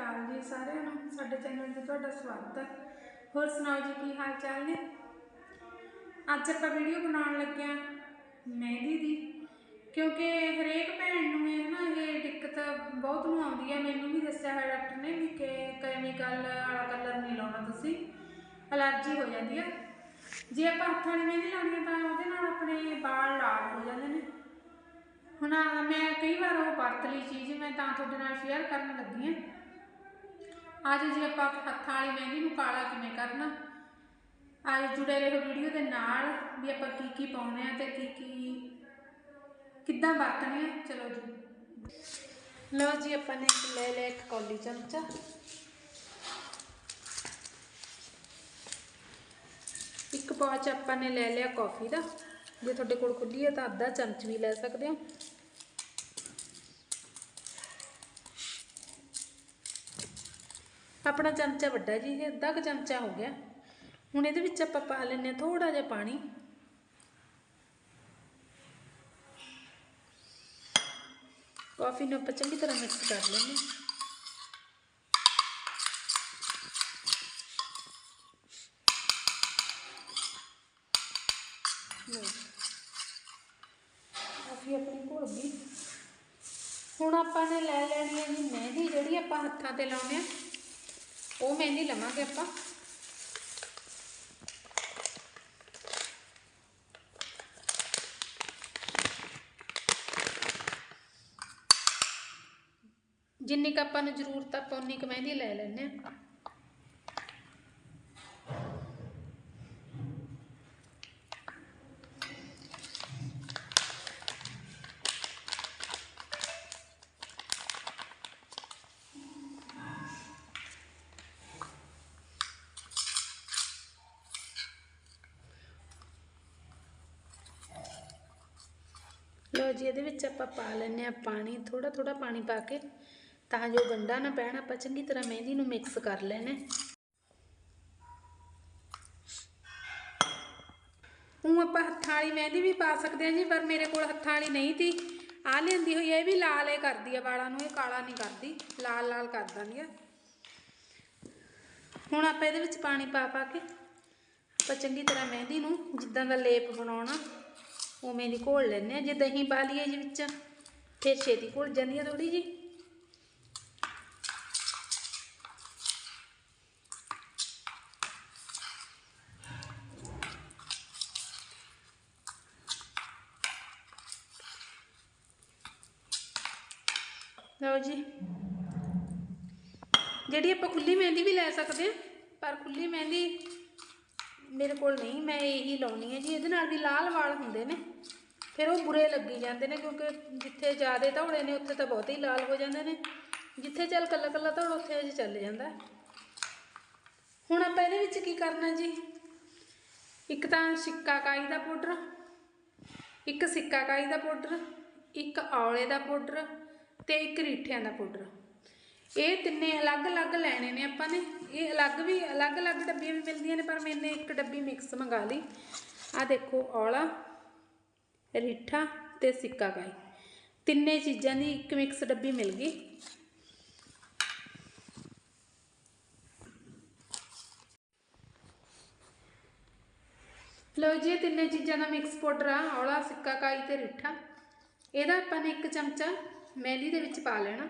ਅਕਾਲ ਜੀ ਸਾਰਿਆਂ ਨੂੰ। ਸਾਡੇ ਚੈਨਲ ਤੇ ਤੁਹਾਡਾ ਸਵਾਗਤ ਹੈ। ਹੋਰ ਸੁਣਾਓ ਜੀ, ਕੀ ਹਾਲ ਚਾਲ ਨੇ? ਅੱਜ ਆਪਾਂ ਵੀਡੀਓ ਬਣਾਉਣ ਲੱਗੇ ਹਾਂ ਮਹਿੰਦੀ ਦੀ, ਕਿਉਂਕਿ ਹਰੇਕ ਭੈਣ ਨੂੰ ਇਹ ਨਾ ਇਹ ਦਿੱਕਤ ਬਹੁਤ ਨੂੰ ਆਉਂਦੀ ਹੈ। ਮੈਨੂੰ ਵੀ ਦੱਸਿਆ ਹੈ ਡਾਕਟਰ ਨੇ ਵੀ ਕਿ ਕੈਮੀਕਲ ਵਾਲਾ ਕਲਰ ਨਹੀਂ ਲਾਉਣਾ ਤੁਸੀਂ, ਅਲਰਜੀ ਹੋ ਜਾਂਦੀ ਹੈ ਜੇ ਆਪਾਂ ਹੱਥਾਂ ਨਾਲ ਮਹਿੰਦੀ ਲਾਉਣੀ ਹੈ ਤਾਂ ਉਹਦੇ ਨਾਲ ਆਪਣੇ ਵਾਲ ਲਾਲ ਹੋ ਜਾਂਦੇ ਨੇ। ਹੁਣ ਮੈਂ ਕਈ ਵਾਰ ਉਹ ਵਰਤ ਲਈ ਚੀਜ਼ ਮੈਂ ਤਾਂ ਤੁਹਾਡੇ ਨਾਲ ਸ਼ੇਅਰ ਕਰਨ ਲੱਗੀ ਹਾਂ। ਅੱਜ ਜੀ ਆਪਾਂ ਹੱਥਾਂ ਵਾਲੀ ਮਹਿੰਦੀ ਨੂੰ ਕਾਲਾ ਕਿਵੇਂ ਕਰਨਾ? ਅੱਜ ਜੁੜੇ ਰਹੋ ਵੀਡੀਓ ਦੇ ਨਾਲ ਵੀ ਆਪਾਂ ਕੀ ਕੀ ਪਾਉਣੇ ਆ ਤੇ ਕੀ ਕੀ ਕਿੱਦਾਂ ਵਰਤਣੇ ਆ। ਚਲੋ ਜੀ। ਲਓ ਜੀ, ਆਪਾਂ ਨੇ ਲੈ ਲਿਆ ਇੱਕ ਕੌਲੀ ਚਮਚਾ। ਇੱਕ ਪਾਚ ਆਪਾਂ ਨੇ ਲੈ ਲਿਆ ਕਾਫੀ ਦਾ। ਜੇ ਤੁਹਾਡੇ ਕੋਲ ਖੁੱਲੀ ਹੈ ਤਾਂ ਅੱਧਾ ਚਮਚ ਵੀ ਲੈ ਸਕਦੇ ਹੋ। ਆਪਣਾ ਚਮਚਾ ਵੱਡਾ ਜੀ, ਇਹ ਅੱਧਾ ਕੁ ਚਮਚਾ ਹੋ ਗਿਆ। ਹੁਣ ਇਹਦੇ ਵਿੱਚ ਆਪਾਂ ਪਾ ਲੈਂਦੇ ਹਾਂ ਥੋੜਾ ਜਿਹਾ ਪਾਣੀ। ਕਾਫੀ ਨੂੰ ਆਪਾਂ ਚੰਗੀ ਤਰ੍ਹਾਂ ਮਿਕਸ ਕਰ ਲੈਂਦੇ ਹਾਂ। ਕਾਫੀ ਆਪਣੀ ਘੁਲ ਗਈ। ਹੁਣ ਆਪਾਂ ਨੇ ਲੈ ਲੈਣੀ ਹੈ ਜੀ ਮਹਿੰਦੀ ਜਿਹੜੀ ਆਪਾਂ ਹੱਥਾਂ ਤੇ ਲਾਉਂਦੇ ਆ ਉਹ ਮਹਿੰਦੀ ਲਵਾਂਗੇ ਆਪਾਂ। ਜਿੰਨੀ ਕੁ ਆਪਾਂ ਨੂੰ ਜ਼ਰੂਰਤ ਆ, ਆਪਾਂ ਉਨੀ ਕੁ ਮਹਿੰਦੀ ਲੈ ਲੈਂਦੇ ਆ ਲਓ ਜੀ, ਇਹਦੇ ਵਿੱਚ ਆਪਾਂ ਪਾ ਲੈਂਦੇ ਆ ਪਾਣੀ ਥੋੜਾ ਥੋੜਾ ਪਾਣੀ ਪਾ ਕੇ, ਤਾਂ ਜੋ ਗੰਡਾ ਨਾ ਪੈਣ। ਆਪਾਂ ਚੰਗੀ ਤਰ੍ਹਾਂ ਮਹਿੰਦੀ ਨੂੰ ਮਿਕਸ ਕਰ ਲੈਣਾ ਉਹ ਆਪਾਂ ਹੱਥਾਂ ਵਾਲੀ ਮਹਿੰਦੀ ਵੀ ਪਾ ਸਕਦੇ ਆ ਜੀ, ਪਰ ਮੇਰੇ ਕੋਲ ਹੱਥਾਂ ਵਾਲੀ ਨਹੀਂ ਤੀ। ਆ ਲੈਂਦੀ ਹੋਈ ਹੈ, ਇਹ ਵੀ ਲਾਲ ਏ ਕਰਦੀ ਆ, ਵਾਲਾਂ ਨੂੰ ਇਹ ਕਾਲਾ ਨਹੀਂ ਕਰਦੀ, ਲਾਲ ਲਾਲ ਕਰ ਦਿੰਦੀ ਆ। ਹੁਣ ਆਪਾਂ ਇਹਦੇ ਵਿੱਚ ਪਾਣੀ ਪਾ ਪਾ ਕੇ, ਆਪਾਂ ਚੰਗੀ ਤਰ੍ਹਾਂ ਮਹਿੰਦੀ ਨੂੰ ਜਿੱਦਾਂ ਦਾ ਲੇਪ ਬਣਾਉਣਾ। ਉਵੇਂ ਦੀ ਘੋਲ ਲੈਂਦੇ ਆ ਜੇ ਦਹੀਂ ਪਾ ਲਈਏ ਜੀ ਵਿੱਚ, ਫਿਰ ਛੇਤੀ ਘੁਲ ਜਾਂਦੀ ਆ ਥੋੜੀ ਜੀ ਲਓ ਜੀ। ਜਿਹੜੀ ਆਪਾਂ ਖੁੱਲੀ ਮਹਿੰਦੀ ਵੀ ਲੈ ਸਕਦੇ ਆ ਪਰ ਖੁੱਲੀ ਮਹਿੰਦੀ ਮੇਰੇ ਕੋਲ ਨਹੀਂ, ਮੈਂ ਇਹੀ ਲਾਉਣੀ ਹੈ ਜੀ। ਇਹਦੇ ਨਾਲ ਵੀ ਲਾਲ ਵਾਲ ਹੁੰਦੇ ਨੇ। ਫਿਰ ਉਹ ਬੁਰੇ ਲੱਗੀ ਜਾਂਦੇ ਨੇ ਕਿਉਂਕਿ ਜਿੱਥੇ ਜ਼ਿਆਦਾ ਧੌੜੇ ਨੇ, ਉੱਥੇ ਤਾਂ ਬਹੁਤ ਹੀ ਲਾਲ ਹੋ ਜਾਂਦੇ ਨੇ। ਜਿੱਥੇ ਚੱਲ ਕੱਲਾ ਕੱਲਾ ਧੌੜ ਉੱਥੇ ਅਜੇ ਚੱਲ ਜਾਂਦਾ। ਹੁਣ ਆਪਾਂ ਇਹਦੇ ਵਿੱਚ ਕੀ ਕਰਨਾ ਜੀ? ਇੱਕ ਤਾਂ ਸਿੱਕਾ ਕਾਈ ਦਾ ਪਾਊਡਰ, ਇੱਕ ਸਿੱਕਾ ਕਾਈ ਦਾ ਪਾਊਡਰ, ਇੱਕ ਔਲੇ ਦਾ ਪਾਊਡਰ ਤੇ ਇੱਕ ਰੀਠਿਆਂ ਦਾ ਪਾਊਡਰ। ਇਹ ਤਿੰਨੇ ਅਲੱਗ-ਅਲੱਗ ਲੈਣੇ ਨੇ ਆਪਾਂ ਨੇ। ਇਹ ਅਲੱਗ ਵੀ ਅਲੱਗ-ਅਲੱਗ ਡੱਬੀਆਂ ਵੀ ਮਿਲਦੀਆਂ ਨੇ, ਪਰ ਮੈਨੇ ਇੱਕ ਡੱਬੀ ਮਿਕਸ ਮੰਗਾ ਲਈ। ਆ ਦੇਖੋ, ਔਲਾ, ਰੀਠਾ ਤੇ ਸਿੱਕਾ ਕਾਈ। ਤਿੰਨੇ ਚੀਜ਼ਾਂ ਦੀ ਇੱਕ ਮਿਕਸ ਡੱਬੀ ਮਿਲ ਗਈ। ਲੋ ਜੀ, ਇਹ ਤਿੰਨੇ ਚੀਜ਼ਾਂ ਦਾ ਮਿਕਸ ਪਾਊਡਰ ਆ, ਔਲਾ, ਸਿੱਕਾ ਕਾਈ ਤੇ ਰੀਠਾ। ਇਹਦਾ ਆਪਾਂ ਨੇ ਇੱਕ ਚਮਚਾ ਮਹਿੰਦੀ ਦੇ ਵਿੱਚ ਪਾ ਲੈਣਾ।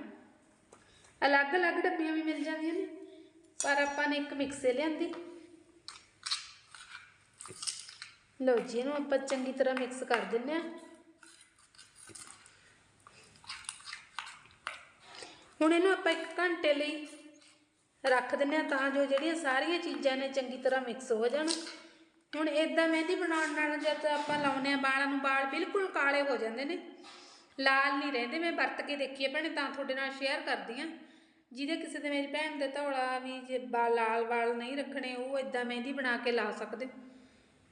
ਅਲੱਗ-ਅਲੱਗ ਡੱਬੀਆਂ ਵੀ ਮਿਲ ਜਾਂਦੀਆਂ ਨੇ, ਪਰ ਆਪਾਂ ਨੇ ਇੱਕ ਮਿਕਸੇ ਲਿਆਂਦੀ। ਲਓ ਜੀ, ਇਹਨੂੰ ਆਪਾਂ ਚੰਗੀ ਤਰ੍ਹਾਂ ਮਿਕਸ ਕਰ ਦਿੰਨੇ ਆ ਹੁਣ ਇਹਨੂੰ ਆਪਾਂ 1 ਘੰਟੇ ਲਈ ਰੱਖ ਦਿੰਨੇ ਆ ਤਾਂ ਜੋ ਜਿਹੜੀਆਂ ਸਾਰੀਆਂ ਚੀਜ਼ਾਂ ਨੇ ਚੰਗੀ ਤਰ੍ਹਾਂ ਮਿਕਸ ਹੋ ਜਾਣ। ਹੁਣ ਇਦਾਂ ਮਹਿੰਦੀ ਬਣਾਉਣ ਨਾਲ ਜਦ ਆਪਾਂ ਲਾਉਨੇ ਆ ਵਾਲਾਂ ਨੂੰ ਵਾਲ ਬਿਲਕੁਲ ਕਾਲੇ ਹੋ ਜਾਂਦੇ ਨੇ। ਲਾਲ ਨਹੀਂ ਰਹਿੰਦੇ, ਮੈਂ ਵਰਤ ਕੇ ਦੇਖੀ ਹੈ ਭੈਣੇ, ਤਾਂ ਤੁਹਾਡੇ ਨਾਲ ਸ਼ੇਅਰ ਕਰਦੀ ਆ ਜਿਹਦੇ ਕਿਸੇ ਦੇ ਮੇਰੀ ਭੈਣ ਦੇ ਧੌਲਾ ਵੀ ਜੇ ਵਾਲ ਲਾਲ ਵਾਲ ਨਹੀਂ ਰੱਖਣੇ, ਉਹ ਇਦਾਂ ਮਹਿੰਦੀ ਬਣਾ ਕੇ ਲਾ ਸਕਦੇ।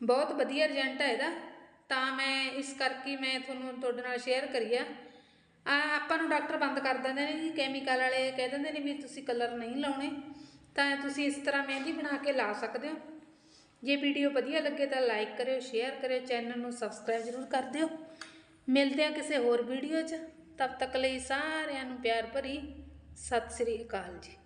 ਬਹੁਤ ਵਧੀਆ ਰਿਜ਼ਲਟ ਹੈ ਇਹਦਾ। ਤਾਂ ਮੈਂ ਇਸ ਕਰਕੇ ਮੈਂ ਤੁਹਾਨੂੰ ਤੁਹਾਡੇ ਨਾਲ ਸ਼ੇਅਰ ਕਰੀਆ ਆ। ਆਪਾਂ ਨੂੰ ਡਾਕਟਰ ਬੰਦ ਕਰ ਦਿੰਦੇ ਨੇ ਜੀ ਕੈਮੀਕਲ ਵਾਲੇ ਕਹਿ ਦਿੰਦੇ ਨੇ ਵੀ ਤੁਸੀਂ ਕਲਰ ਨਹੀਂ ਲਾਉਣੇ। ਤਾਂ ਤੁਸੀਂ ਇਸ ਤਰ੍ਹਾਂ ਮਹਿੰਦੀ ਬਣਾ ਕੇ ਲਾ ਸਕਦੇ ਹੋ। ਜੇ ਵੀਡੀਓ ਵਧੀਆ ਲੱਗੇ ਤਾਂ ਲਾਈਕ ਕਰਿਓ ਸ਼ੇਅਰ ਕਰਿਓ ਚੈਨਲ ਨੂੰ ਸਬਸਕ੍ਰਾਈਬ ਜ਼ਰੂਰ ਕਰ ਦਿਓ। ਮਿਲਦੇ ਆ ਕਿਸੇ ਹੋਰ ਵੀਡੀਓ 'ਚ। ਤਬ ਤੱਕ ਲਈ ਸਾਰਿਆਂ ਨੂੰ ਪਿਆਰ ਭਰੀ ਸਤਿ ਸ੍ਰੀ ਅਕਾਲ ਜੀ।